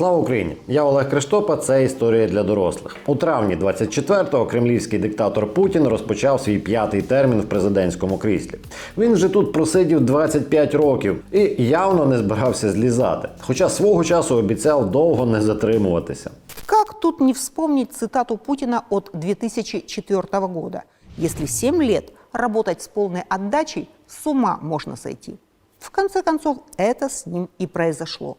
Слава Україні! Я Олег Криштопа. Це історія для дорослих. У травні 24-го кремлівський диктатор Путін розпочав свій п'ятий термін в президентському кріслі. Він вже тут просидів 25 років і явно не збирався злізати. Хоча свого часу обіцяв довго не затримуватися. Как тут не вспомнить цитату Путина от 2004 года? Если 7 лет работать с полной отдачей, с ума можно сойти. В конце концов, это с ним и произошло.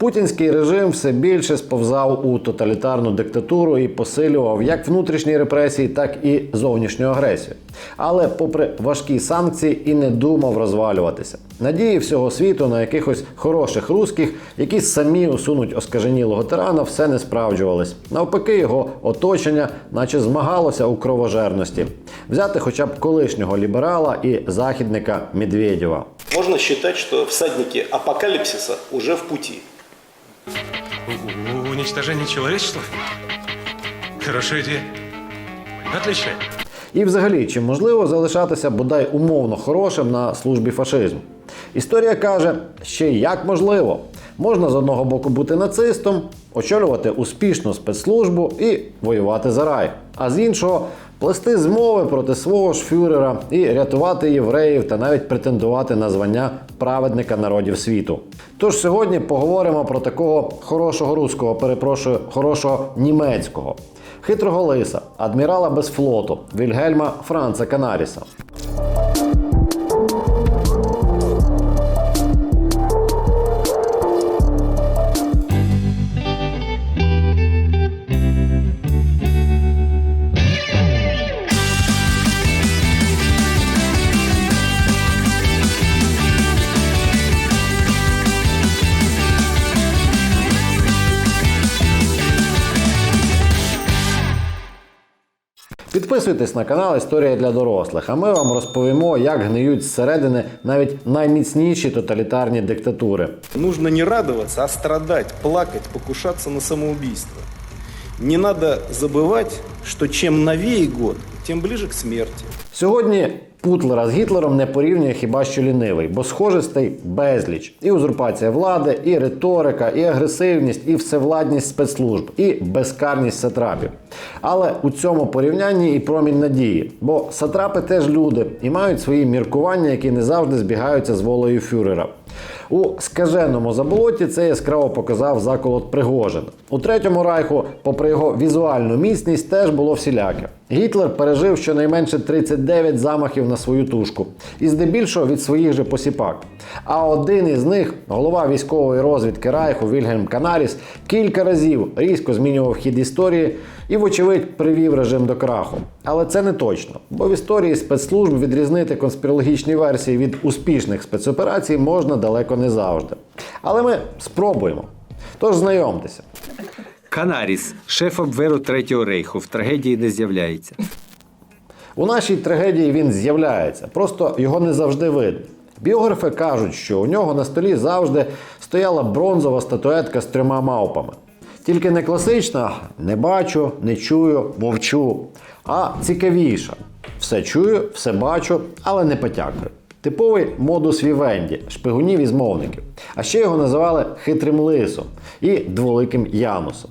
Путінський режим все більше сповзав у тоталітарну диктатуру і посилював як внутрішні репресії, так і зовнішню агресію. Але, попри важкі санкції, і не думав розвалюватися. Надії всього світу на якихось хороших русських, які самі усунуть оскаженілого тирана, все не справджувались. Навпаки, його оточення, наче змагалося у кровожерності. Взяти хоча б колишнього ліберала і західника Медведєва. Можно считать, что всадники апокалипсиса уже в пути. У- Уничтожение человечества? Хорошая идея. Отличная. І взагалі, чи можливо залишатися бодай умовно хорошим на службі фашизму? Історія каже, ще як можливо. Можна з одного боку бути нацистом, очолювати успішну спецслужбу і воювати за рай, а з іншого плести змови проти свого ж фюрера і рятувати євреїв та навіть претендувати на звання праведника народів світу. Тож сьогодні поговоримо про такого хорошого руського, перепрошую, хорошого німецького. Хитрого лиса, адмірала без флоту Вільгельма Франца Канаріса. Підписуйтесь на канал Історія для дорослих, а ми вам розповімо, як гниють зсередини навіть найміцніші тоталітарні диктатури. Нужно не радуватися, а страдати, плакать, покушатися на самоубійство. Не треба забувати, що чим новее год, тим ближе к смерті. Сьогодні Путлера з Гітлером не порівнює хіба що лінивий, бо схожостей безліч. І узурпація влади, і риторика, і агресивність, і всевладність спецслужб, і безкарність сатрапів. Але у цьому порівнянні і промінь надії, бо сатрапи теж люди і мають свої міркування, які не завжди збігаються з волею фюрера. У скаженому заболоті це яскраво показав заколот Пригожин. У третьому райху, попри його візуальну міцність, теж було всіляке. Гітлер пережив щонайменше 39 замахів на свою тушку, і здебільшого від своїх же посіпак. А один із них, голова військової розвідки Райху Вільгельм Канаріс, кілька разів різко змінював хід історії і, вочевидь, привів режим до краху. Але це не точно, бо в історії спецслужб відрізнити конспірологічні версії від успішних спецоперацій можна далеко не завжди. Але ми спробуємо. Тож знайомтеся. Канаріс, шеф обверу Третього рейху, в трагедії не з'являється. У нашій трагедії він з'являється, просто його не завжди видно. Біографи кажуть, що у нього на столі завжди стояла бронзова статуетка з трьома мавпами. Тільки не класична не бачу, не чую, мовчу, а цікавіша. Все чую, все бачу, але не потякую. Типовий модус вівенді, шпигунів і змовників. А ще його називали хитрим лисом і дволиким Янусом.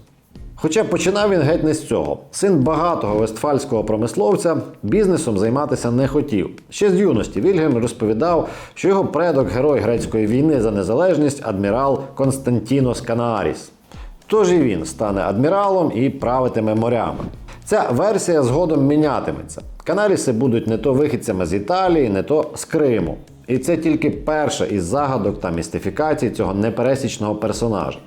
Хоча починав він геть не з цього. Син багатого вестфальського промисловця бізнесом займатися не хотів. Ще з юності Вільгельм розповідав, що його предок герой грецької війни за незалежність адмірал Константінос Канаріс. Тож і він стане адміралом і правитиме морями. Ця версія згодом мінятиметься. Канаріси будуть не то вихідцями з Італії, не то з Криму. І це тільки перша із загадок та містифікацій цього непересічного персонажа.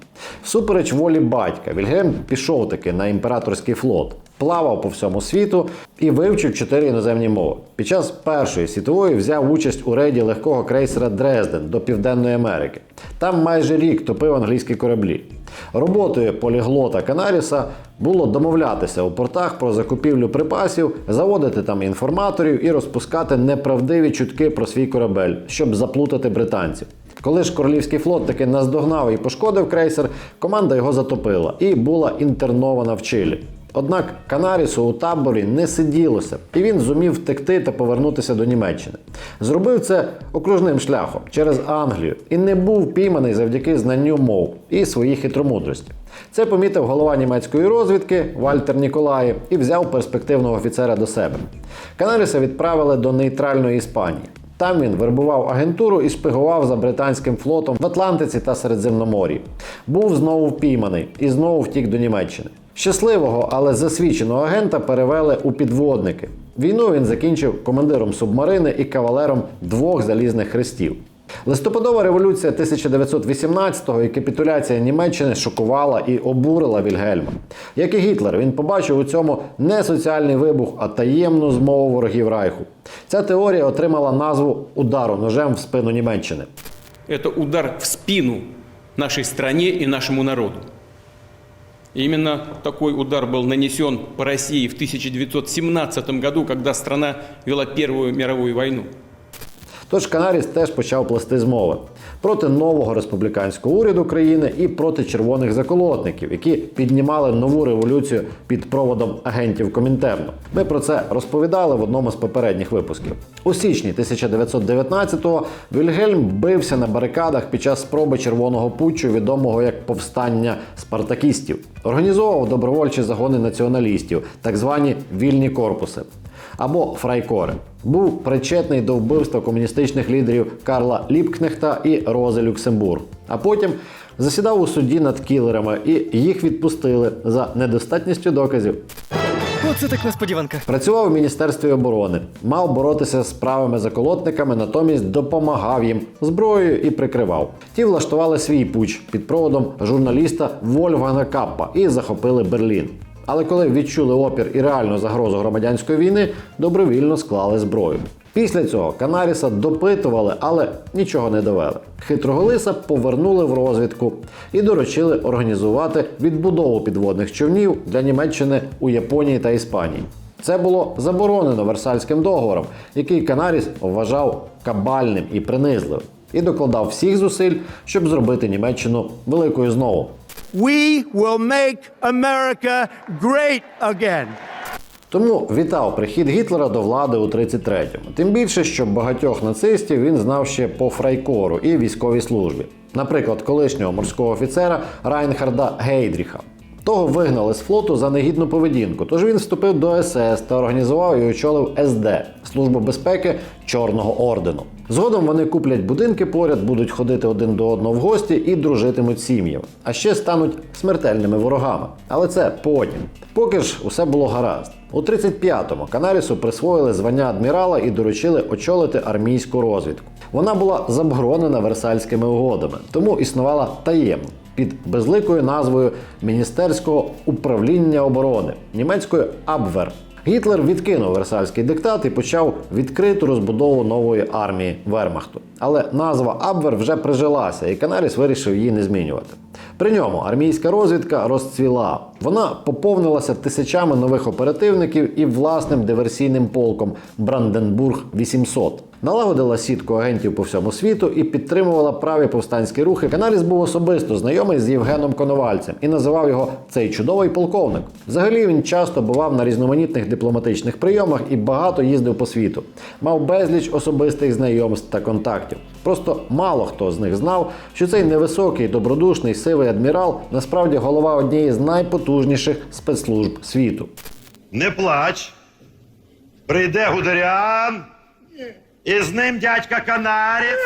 Всупереч волі батька, Вільгельм пішов таки на імператорський флот, плавав по всьому світу і вивчив чотири іноземні мови. Під час Першої світової взяв участь у рейді легкого крейсера Дрезден до Південної Америки. Там майже рік топив англійські кораблі. Роботою поліглота Канаріса було домовлятися у портах про закупівлю припасів, заводити там інформаторів і розпускати неправдиві чутки про свій корабель, щоб заплутати британців. Коли ж королівський флот таки наздогнав і пошкодив крейсер, команда його затопила і була інтернована в Чилі. Однак Канарісу у таборі не сиділося, і він зумів втекти та повернутися до Німеччини. Зробив це окружним шляхом через Англію і не був пійманий завдяки знанню мов і своїй хитромудрості. Це помітив голова німецької розвідки Вальтер Ніколаї і взяв перспективного офіцера до себе. Канаріса відправили до нейтральної Іспанії. Там він вербував агентуру і шпигував за британським флотом в Атлантиці та Середземноморі. Був знову впійманий і знову втік до Німеччини. Щасливого, але засвідченого агента перевели у підводники. Війну він закінчив командиром субмарини і кавалером двох залізних хрестів. Листопадова революція 1918-го і капітуляція Німеччини шокувала і обурила Вільгельма. Як і Гітлер, він побачив у цьому не соціальний вибух, а таємну змову ворогів Райху. Ця теорія отримала назву удару ножем в спину Німеччини. Это удар в спину нашей стране и нашему народу. Именно такой удар был нанесен по России в 1917 году, когда страна вела Первую мировую войну. Тож Канаріс теж почав плести змови проти нового республіканського уряду країни і проти червоних заколотників, які піднімали нову революцію під проводом агентів Комінтерну. Ми про це розповідали в одному з попередніх випусків. У січні 1919-го Вільгельм бився на барикадах під час спроби червоного путчу, відомого як повстання спартакістів. Організовував добровольчі загони націоналістів, так звані вільні корпуси або фрайкори. Був причетний до вбивства комуністичних лідерів Карла Ліпкнехта і Рози Люксембург. А потім засідав у суді над кілерами і їх відпустили за недостатністю доказів. Оце так несподіванка. Працював у міністерстві оборони, мав боротися з правими заколотниками, натомість допомагав їм зброєю і прикривав. Ті влаштували свій пуч під проводом журналіста Вольфганга Каппа і захопили Берлін. Але коли відчули опір і реальну загрозу громадянської війни, добровільно склали зброю. Після цього Канаріса допитували, але нічого не довели. Хитрого лиса повернули в розвідку і доручили організувати відбудову підводних човнів для Німеччини у Японії та Іспанії. Це було заборонено Версальським договором, який Канаріс вважав кабальним і принизливим, і докладав всіх зусиль, щоб зробити Німеччину великою знову. We will make America great again. Тому вітав прихід Гітлера до влади у 33-му. Тим більше, що багатьох нацистів він знав ще по фрайкору і військовій службі. Наприклад, колишнього морського офіцера Райнхарда Гейдріха. Того вигнали з флоту за негідну поведінку, тож він вступив до СС та організував і очолив СД Службу безпеки Чорного ордену. Згодом вони куплять будинки поряд, будуть ходити один до одного в гості і дружитимуть сім'ями, а ще стануть смертельними ворогами. Але це потім. Поки ж усе було гаразд. У 35-му Канарісу присвоїли звання адмірала і доручили очолити армійську розвідку. Вона була заборонена Версальськими угодами, тому існувала таємно під безликою назвою Міністерського управління оборони німецькою Абвер. Гітлер відкинув Версальський диктат і почав відкриту розбудову нової армії Вермахту. Але назва Абвер вже прижилася, і Канаріс вирішив її не змінювати. При ньому армійська розвідка розцвіла. Вона поповнилася тисячами нових оперативників і власним диверсійним полком Бранденбург 800. Налагодила сітку агентів по всьому світу і підтримувала праві повстанські рухи. Канаріс був особисто знайомий з Євгеном Коновальцем і називав його цей чудовий полковник. Взагалі він часто бував на різноманітних дипломатичних прийомах і багато їздив по світу. Мав безліч особистих знайомств та контактів. Просто мало хто з них знав, що цей невисокий, добродушний сивий адмірал насправді голова однієї з найпотужніших спецслужб світу. Не плач. Прийде Гудерян. І з ним дядька Канаріс.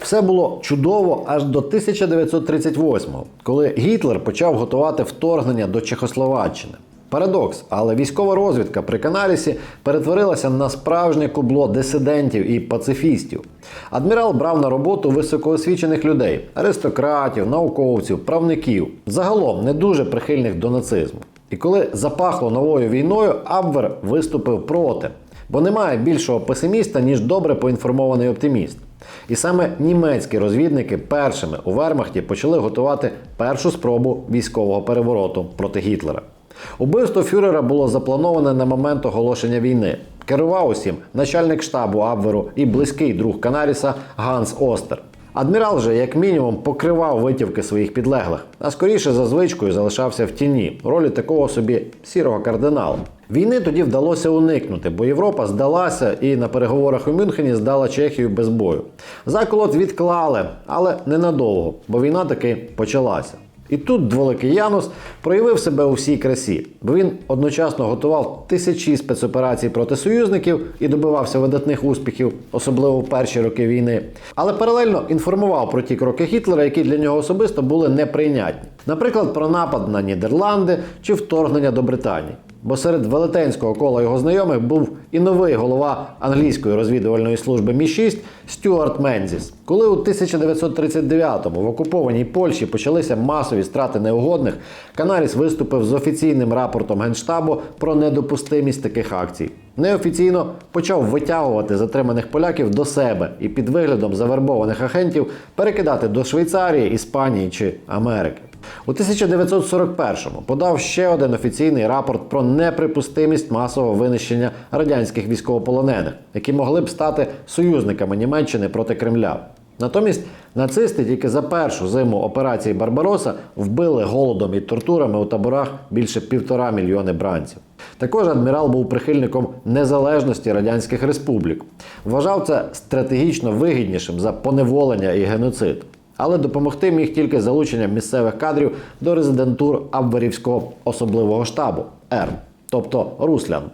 Все було чудово аж до 1938-го, коли Гітлер почав готувати вторгнення до Чехословаччини. Парадокс, але військова розвідка при Канарісі перетворилася на справжнє кубло дисидентів і пацифістів. Адмірал брав на роботу високоосвічених людей, аристократів, науковців, правників, загалом не дуже прихильних до нацизму. І коли запахло новою війною, Абвер виступив проти, бо немає більшого песиміста, ніж добре поінформований оптиміст. І саме німецькі розвідники першими у Вермахті почали готувати першу спробу військового перевороту проти Гітлера. Убивство фюрера було заплановане на момент оголошення війни. Керував усім начальник штабу Абверу і близький друг Канаріса Ганс Остер. Адмірал же, як мінімум, покривав витівки своїх підлеглих, а скоріше за звичкою залишався в тіні, ролі такого собі сірого кардинала. Війни тоді вдалося уникнути, бо Європа здалася і на переговорах у Мюнхені здала Чехію без бою. Заколот відклали, але ненадовго, бо війна таки почалася. І тут дволикий Янус проявив себе у всій красі, бо він одночасно готував тисячі спецоперацій проти союзників і добивався видатних успіхів, особливо в перші роки війни. Але паралельно інформував про ті кроки Гітлера, які для нього особисто були неприйнятні. Наприклад, про напад на Нідерланди чи вторгнення до Британії. Бо серед велетенського кола його знайомих був і новий голова англійської розвідувальної служби Мі-6 Стюарт Мензіс. Коли у 1939-му в окупованій Польщі почалися масові страти неугодних, Канаріс виступив з офіційним рапортом Генштабу про недопустимість таких акцій. Неофіційно почав витягувати затриманих поляків до себе і під виглядом завербованих агентів перекидати до Швейцарії, Іспанії чи Америки. У 1941-му подав ще один офіційний рапорт про неприпустимість масового винищення радянських військовополонених, які могли б стати союзниками Німеччини проти Кремля. Натомість нацисти тільки за першу зиму операції Барбароса вбили голодом і тортурами у таборах більше півтора мільйони бранців. Також адмірал був прихильником незалежності радянських республік. Вважав це стратегічно вигіднішим за поневолення і геноцид. Але допомогти міг тільки залученням місцевих кадрів до резидентур Абверівського особливого штабу ЕРМ, тобто Руслянд.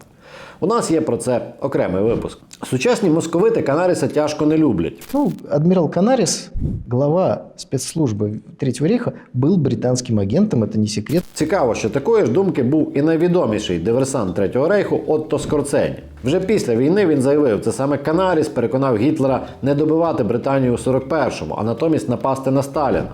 У нас є про це окремий випуск. Сучасні московити Канаріса тяжко не люблять. Ну, адмирал Канарис, глава спецслужбы Третьего рейха, был британским агентом, это не секрет. Цікаво, що такої ж думки був і найвідоміший диверсант Третього рейху Отто Скорцені. Вже після війни він заявив, це саме Канаріс переконав Гітлера не добивати Британію у 41-му, а натомість напасти на Сталіна.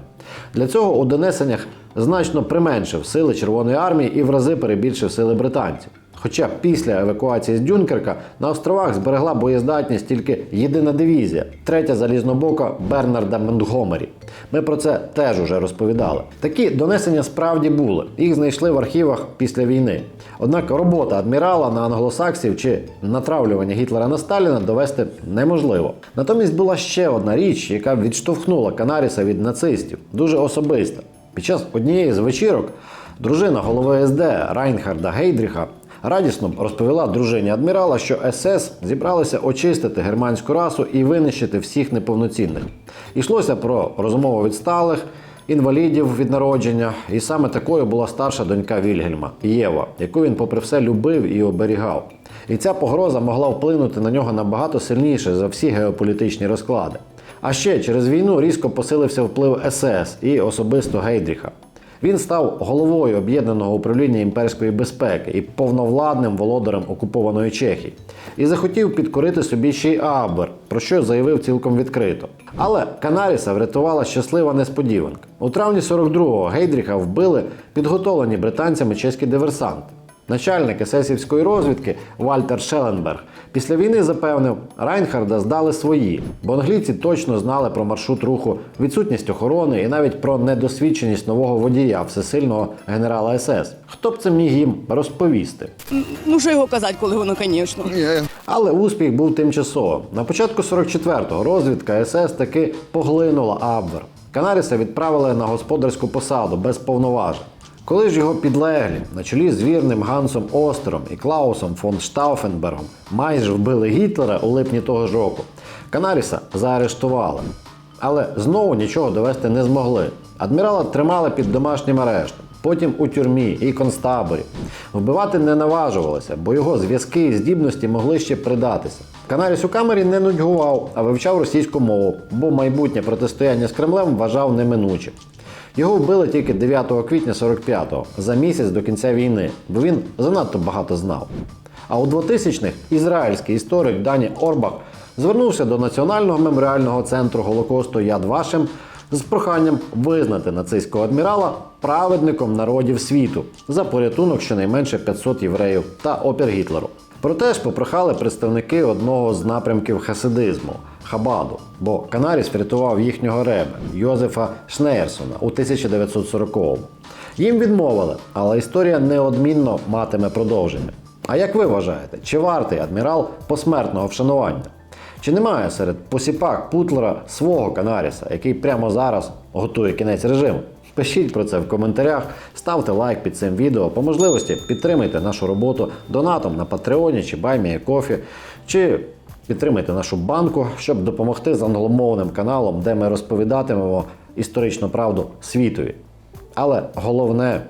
Для цього у донесеннях значно применшив сили Червоної армії і в рази перебільшив сили британців. Хоча після евакуації з Дюнкерка на островах зберегла боєздатність тільки єдина дивізія, третя залізнобока Бернарда Монтгомері. Ми про це теж уже розповідали. Такі донесення справді були. Їх знайшли в архівах після війни. Однак робота адмірала на англосаксів чи натравлювання Гітлера на Сталіна довести неможливо. Натомість була ще одна річ, яка відштовхнула Канаріса від нацистів, дуже особиста. Під час однієї з вечірок дружина голови СД Райнхарда Гейдріха радісно розповіла дружині адмірала, що СС зібралися очистити германську расу і винищити всіх неповноцінних. Йшлося про розумово відсталих, інвалідів від народження, і саме такою була старша донька Вільгельма Єва, яку він, попри все, любив і оберігав. І ця погроза могла вплинути на нього набагато сильніше за всі геополітичні розклади. А ще через війну різко посилився вплив СС і особисто Гейдріха. Він став головою об'єднаного управління імперської безпеки і повновладним володарем окупованої Чехії. І захотів підкорити собі ще й Абер, про що заявив цілком відкрито. Але Канаріса врятувала щаслива несподіванка. У травні 42-го Гейдріха вбили підготовлені британцями чеські диверсанти. Начальник есесівської розвідки Вальтер Шеленберг після війни запевнив, Райнхарда здали свої, бо англійці точно знали про маршрут руху, відсутність охорони і навіть про недосвідченість нового водія, всесильного генерала СС. Хто б це міг їм розповісти? Ну, що його казати, коли воно, звісно. Але успіх був тимчасовим. На початку 44-го розвідка СС таки поглинула Абвер. Канаріса відправили на господарську посаду без повноважень. Коли ж його підлеглі на чолі з вірним Гансом Остером і Клаусом фон Штауфенбергом майже вбили Гітлера у липні того ж року, Канаріса заарештували. Але знову нічого довести не змогли. Адмірала тримали під домашнім арештом, потім у тюрмі і концтаборі. Вбивати не наважувалося, бо його зв'язки і здібності могли ще придатися. Канаріс у камері не нудьгував, а вивчав російську мову, бо майбутнє протистояння з Кремлем вважав неминучим. Його вбили тільки 9 квітня 45-го, за місяць до кінця війни, бо він занадто багато знав. А у 2000-х ізраїльський історик Дані Орбах звернувся до Національного меморіального центру Голокосту Яд Вашем з проханням визнати нацистського адмірала праведником народів світу за порятунок щонайменше 500 євреїв та опір Гітлеру. Проте ж попрохали представники одного з напрямків хасидизму Хабаду, бо Канаріс врятував їхнього реба Йозефа Шнеєрсона у 1940-му. Їм відмовили, але історія неодмінно матиме продовження. А як ви вважаєте, чи вартий адмірал посмертного вшанування? Чи немає серед посіпак Путлера свого Канаріса, який прямо зараз готує кінець режиму? Пишіть про це в коментарях, ставте лайк під цим відео. По можливості підтримайте нашу роботу донатом на Патреоні чи Баймія Кофі, чи підтримайте нашу банку, щоб допомогти з англомовним каналом, де ми розповідатимемо історичну правду світові. Але головне,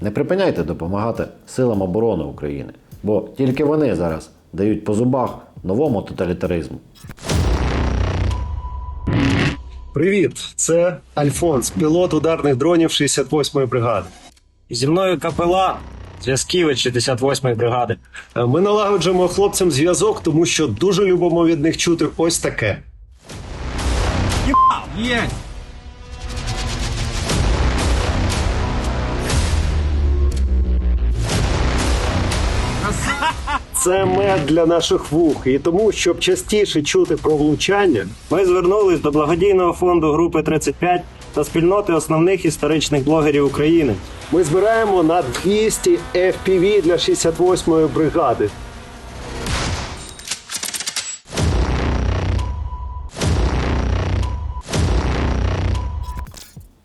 не припиняйте допомагати силам оборони України, бо тільки вони зараз дають по зубах новому тоталітаризму. Привіт, це Альфонс, пілот ударних дронів 68-ї бригади. Зі мною капелан, зв'язківець 68-ї бригади. Е, Ми налагоджуємо хлопцям зв'язок, тому що дуже любимо від них чути ось таке. Це мед для наших вух, і тому, щоб частіше чути про влучання, Ми звернулись до благодійного фонду групи 35 та спільноти основних історичних блогерів України. ми збираємо на 200 FPV для 68-ї бригади.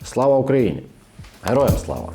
Слава Україні! Героям слава!